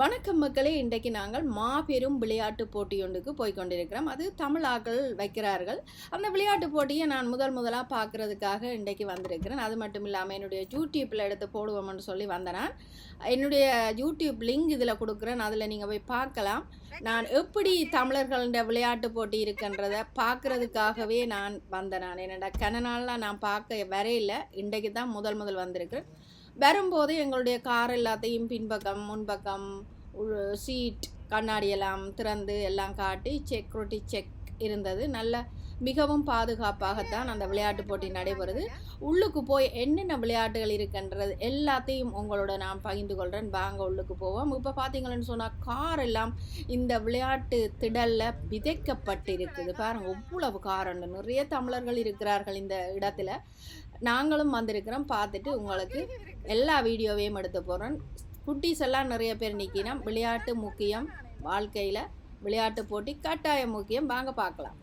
வணக்கம் மக்களே இன்றைக்கு நாங்கள் மாபெரும் விளையாட்டு போட்டி ஒன்றுக்கு போய் கொண்டிருக்கிறோம் அது தமிழாக்கள் வைக்கிறார்கள். அந்த விளையாட்டு போட்டியை நான் முதல் முதலாக பார்க்குறதுக்காக இன்றைக்கு வந்திருக்கிறேன். அது மட்டும் இல்லாமல் என்னுடைய யூடியூப்பில் எடுத்து போடுவோம்னு சொல்லி வந்தேன் நான். என்னுடைய யூடியூப் லிங்க் இதில் கொடுக்குறேன். அதில் நீங்கள் போய் பார்க்கலாம். நான் எப்படி தமிழர்கள விளையாட்டு போட்டி இருக்குன்றதை பார்க்குறதுக்காகவே நான் வந்தேன் நான். என்னடா கனநாளில் நான் பார்க்க வரையில இன்றைக்கு தான் முதல் முதல் வந்திருக்கிறேன் வரும்போது எங்களுடைய கார் எல்லாத்தையும் பின்பக்கம் முன்பக்கம் சீட் கண்ணாடி எல்லாம் திறந்து எல்லாம் காட்டி செக்யூரிட்டி செக் இருந்தது. நல்ல மிகவும் பாதுகாப்பாகத்தான் அந்த விளையாட்டு போட்டி நடைபெறுது. உள்ளுக்கு போய் என்னென்ன விளையாட்டுகள் இருக்குன்றது எல்லாத்தையும் உங்களோட நான் பகிர்ந்து கொள்கிறேன் வாங்க உள்ளுக்கு போவோம். இப்போ பார்த்தீங்களன்னு சொன்னால் கார் எல்லாம் இந்த விளையாட்டு திடலில் விதைக்கப்பட்டிருக்குது. பாருங்கள் எவ்வளவு காரண்டு நிறைய தமிழர்கள் இருக்கிறார்கள் இந்த இடத்துல. நாங்களும் வந்திருக்கிறோம். பார்த்துட்டு உங்களுக்கு எல்லா வீடியோவையும் எடுத்து போகிறோம் குட்டீஸ் எல்லாம் நிறைய பேர் நிற்கினோம் விளையாட்டு முக்கியம். வாழ்க்கையில் விளையாட்டு போட்டி கட்டாயம் முக்கியம். வாங்க பார்க்கலாம்.